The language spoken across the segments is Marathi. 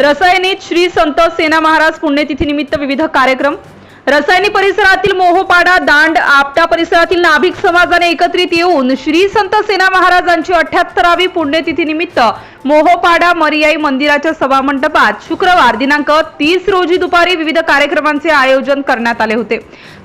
रसायनीत श्री संत सेना महाराज पुण्यतिथीनिमित्त विविध कार्यक्रम. रसायनी परिसरातील मोहोपाडा दांड आपटा परिसरातील नाभिक समाजाने एकत्रित येऊन श्री संत सेना महाराजांची अठ्याहत्तरावी पुण्यतिथीनिमित्त मोहोपाडा मरियाई मंदिराच्या सभामंडपात शुक्रवार दिनांक तीस रोजी दुपारी विविध कार्यक्रमांचे आयोजन करण्यात आले होते.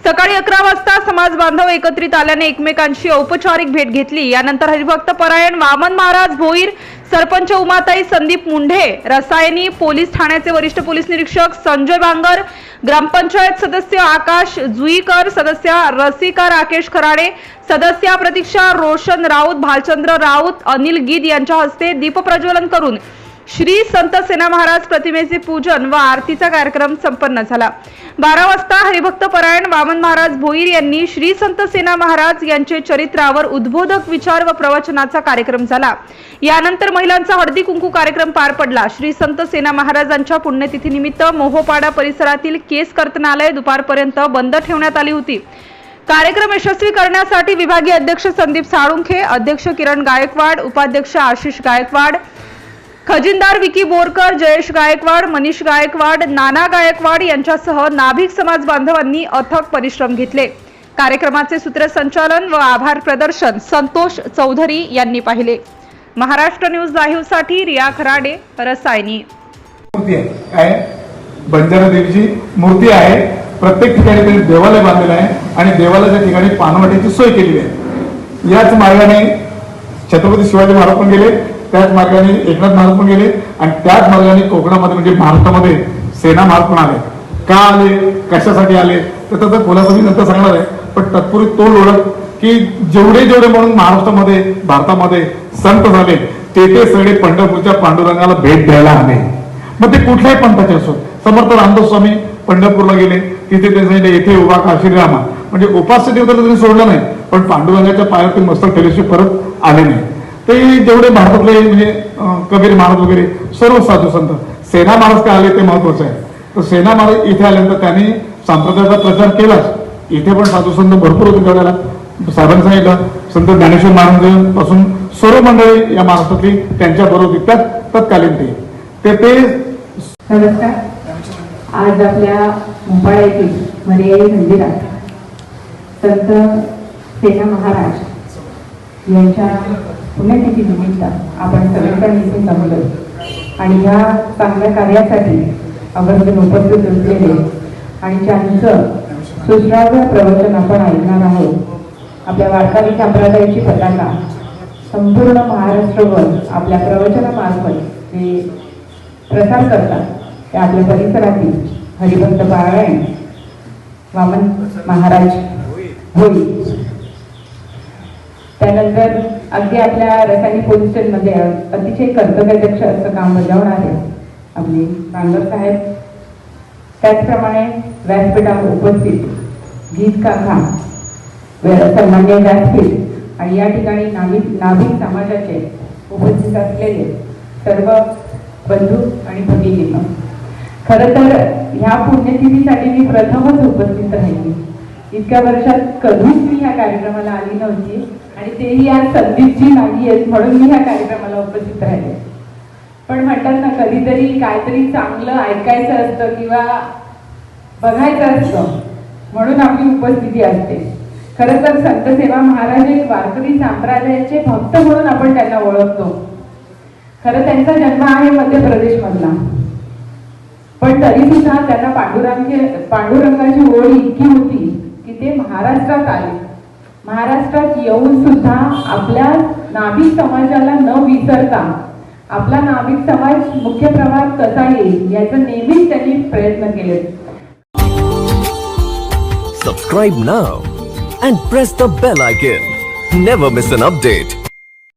सकाळी अकरा वाजता समाज बांधव एकत्रित आल्याने एकमेकांशी औपचारिक भेट घेतली. यानंतर हरिभक्त परायण वामन महाराज भोईर सरपंच उमाताई संदीप मुंढे रसायनी पोलीस ठाण्याचे वरिष्ठ पोलीस निरीक्षक संजय भांगर ग्रामपंचायत सदस्य आकाश जुईकर सदस्य रसिका राकेश खराडे सदस्या प्रतीक्षा रोशन राऊत भालचंद्र राऊत अनिल गीद यांच्या हस्ते दीपप्रज्वलन करून श्री संत सेना महाराज प्रतिमेचे पूजन व आरतीचा कार्यक्रम संपन्न झाला. बारा वाजता हरिभक्त परायण वामन महाराज भोईर यांनी श्री संत सेना महाराज यांचे चरित्रावर उद्बोधक विचार व प्रवचनाचा कार्यक्रम झाला. यानंतर महिलांचा हळदी कुंकू कार्यक्रम पार पडला. श्री संत सेना महाराजांच्या पुण्यतिथीनिमित्त मोहोपाडा परिसरातील केस कर्तनालय दुपारपर्यंत बंद ठेवण्यात आली होती. कार्यक्रम यशस्वी करण्यासाठी विभागीय अध्यक्ष संदीप साळुंखे अध्यक्ष किरण गायकवाड उपाध्यक्ष आशिष गायकवाड खजिनदार विकी बोरकर जयेश गायकवाड मनीष गायकवाड नाना गायकवाड यांच्यासह नाभिक समाज बांधवांनी अथक परिश्रम घेतले. कार्यक्रमाचे सूत्रसंचालन व आभार प्रदर्शन संतोष चौधरी यांनी पाहिले. महाराष्ट्र न्यूज लाईव्हसाठी रिया खराडे रसायनी. बंजारा देवीची मूर्ती आहे. प्रत्येक ठिकाणी त्यांनी देवालय बांधलेलं आहे आणि देवालयाच्या ठिकाणी पानवट्याची सोय केलेली आहे. याच मार्गाने छत्रपती शिवाजी महाराज पण गेले. त्याच मार्गाने एकनाथ महाराज पण गेले आणि त्याच मार्गाने कोकणामध्ये म्हणजे महाराष्ट्रामध्ये सेना महाराज पण आले. का आले? कशासाठी आले? तर त्याचा खुलासा मी नंतर सांगणार आहे. पण तत्पूर्वी तो ओळख की जेवढे जेवढे म्हणून महाराष्ट्रामध्ये भारतामध्ये संत झाले ते ते सगळे पंढरपूरच्या पांडुरंगाला भेट द्यायला आले. मग ते कुठल्याही पंथाचे असो समर्थ रामदास स्वामी पंढरपूरला गेले. तिथे ते सांगितले येथे उभा काशीरामा म्हणजे उपास्य देवताला त्यांनी सोडलं नाही पण पांडुरंगाच्या पायावरती मस्तक ठेवल्याशिवाय परत आले नाही. ते जेवढे भारतातले म्हणजे कबीर महाराज वगैरे सर्व साधू संत सेना महाराज काय आले ते महत्वाचं आहे. तर सेना महाराज इथे आल्यानंतर त्यांनी संप्रदायाचा प्रचार केलाच. इथे पण साधू संत भरपूर होते त्यावेळेला साहेबांनी सांगितलं संत ज्ञानेश्वर महाराजांपासून सर्व मंडळी या महाराष्ट्रातली त्यांच्या बरोबर त्यात तत्कालीन ते. ते ते नमस्कार. आज आपल्या मुंबई येथील मर्याई मंदिरात संत सेना महाराज यांच्या पुण्यतिथी निमित्त आपण सगळीकडे इथे जमलो आणि ह्या चांगल्या कार्यासाठी आवर्जून उपस्थित असलेले आणि ज्यांचं सुश्राव्य प्रवचन आपण ऐकणार आहोत आपल्या वारकरी संप्रदायाची पताका संपूर्ण महाराष्ट्रभर आपल्या प्रवचनामार्फत ते प्रसार करतात. ते आपल्या परिसरातील हरिभक्त पारायण वामन महाराज होईल त्यानंतर अगदी आपल्या रसायनी पोलीस स्टेशनमध्ये अतिशय कर्तव्याध्यक्ष असं काम बजावणारे आपले बांगर साहेब. त्याचप्रमाणे व्यासपीठावर उपस्थित गीत काका सन्मान्य व्यासपीठ आणि या ठिकाणी नाभिक नाभिक समाजाचे उपस्थित असलेले सर्व बंधू आणि भगिनींनो. खरं तर ह्या पुण्यतिथीसाठी मी प्रथमच उपस्थित राहिली. इतक्या वर्षात कधीच मी ह्या कार्यक्रमाला आली नव्हती. आणि तेही आज संदीपजी नाही आहेत म्हणून मी ह्या कार्यक्रमाला उपस्थित राहिले. पण म्हणतात ना कधीतरी काहीतरी चांगलं ऐकायचं असतं किंवा बघायचं असतं म्हणून आपली उपस्थिती असते. खरं तर संत सेवा महाराज हे वारकरी संप्रदायाचे भक्त म्हणून आपण त्यांना ओळखतो. खरं त्यांचा जन्म आहे मध्य प्रदेश मधला पण तरी सुद्धा त्यांना पांडुरंग पांडुरंगाची ओढ इतकी होती की ते महाराष्ट्रात आले. महाराष्ट्रात येऊन सुद्धा आपल्या नाभिक समाजाला न विसरता आपला नाभिक समाज मुख्य प्रवाहात कसा येईल याचा नेहमीच त्यांनी प्रयत्न केले. Subscribe now and press the bell icon never miss an update